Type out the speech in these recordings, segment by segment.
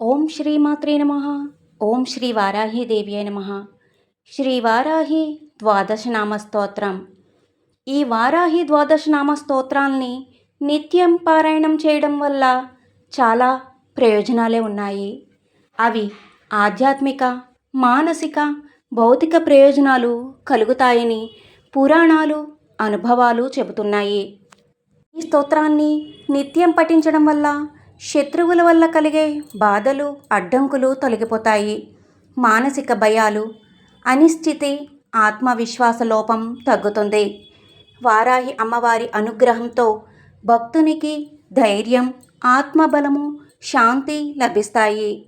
ఓం శ్రీమాత్రే నమ. ఓం శ్రీ వారాహీదేవి నమ. శ్రీ వారాహి ద్వాదశనామ స్తోత్రం ఈ వారాహి ద్వాదశనామ స్తోత్రాల్ని నిత్యం పారాయణం చేయడం వల్ల చాలా ప్రయోజనాలే ఉన్నాయి. అవి ఆధ్యాత్మిక మానసిక భౌతిక ప్రయోజనాలు కలుగుతాయని పురాణాలు అనుభవాలు చెబుతున్నాయి. ఈ స్తోత్రాన్ని నిత్యం పఠించడం వల్ల శత్రువుల వల్ల కలిగే బాధలు అడ్డంకులు తొలగిపోతాయి. మానసిక భయాలు అనిశ్చితి ఆత్మవిశ్వాస లోపం తగ్గుతుంది. వారాహి అమ్మవారి అనుగ్రహంతో భక్తునికి ధైర్యం ఆత్మబలము శాంతి లభిస్తాయి.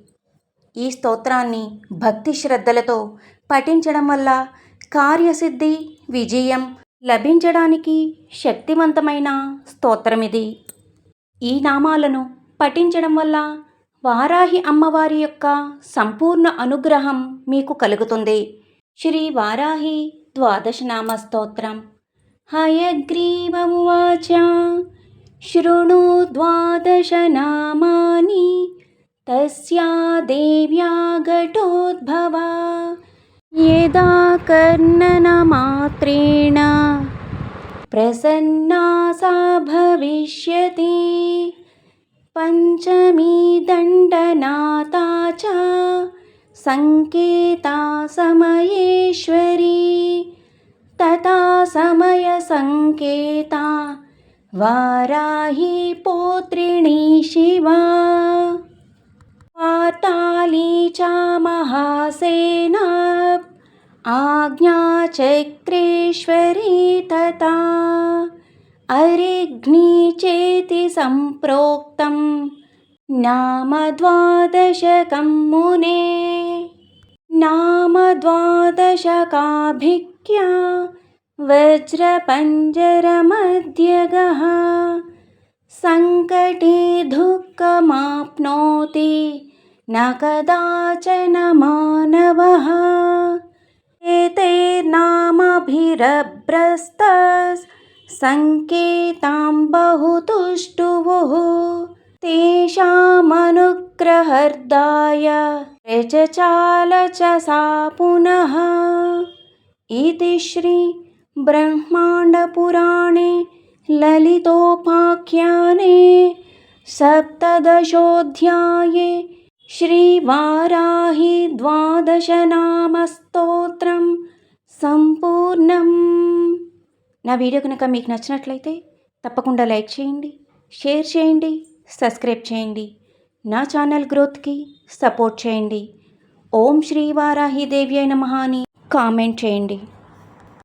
ఈ స్తోత్రాన్ని భక్తి శ్రద్ధలతో పఠించడం వల్ల కార్యసిద్ధి విజయం లభించడానికి శక్తివంతమైన స్తోత్రం ఇది ఈ నామాలను పఠించడం వల్ల వారాహి అమ్మవారి యొక్క సంపూర్ణ అనుగ్రహం మీకు కలుగుతుంది. శ్రీ వారాహి ద్వాదశనామ స్తోత్రం. హయగ్రీవమువాచ. శృణు ద్వాదశనామాని తస్యా దేవ్యా ఘటోద్భవా. యదా కర్ణనమాత్రేణ ప్రసన్నా సా భవిష్యతి. पञ्चमी दण्डनाता च सङ्केता समयेश्वरी। तथा समयसङ्केता वाराही पौत्रिणी शिवा। वार्ताली च महासेना आज्ञाचक्रेश्वरी तथा अरिघ्नी चेति सम्प्रोक्तं नाम द्वादशकं मुने। नाम द्वादशकाभिज्ञा वज्रपञ्जरमध्यगः सङ्कटे दुःखमाप्नोति न कदाचन मानवः सङ्केतां बहुतुष्टुवुः तेषामनुग्रहर्दाय रचचाल च सा पुनः। इति श्रीब्रह्माण्डपुराणे ललितोपाख्याने सप्तदशोऽध्याये श्रीवाराहि द्वादशनामस्तोत्रं सम्पूर्णम्। నా వీడియో కనుక మీకు నచ్చినట్లయితే తప్పకుండా లైక్ చేయండి షేర్ చేయండి సబ్స్క్రైబ్ చేయండి. నా ఛానల్ గ్రోత్కి సపోర్ట్ చేయండి. ఓం శ్రీ వారాహి దేవి అయిన మహాని కామెంట్ చేయండి.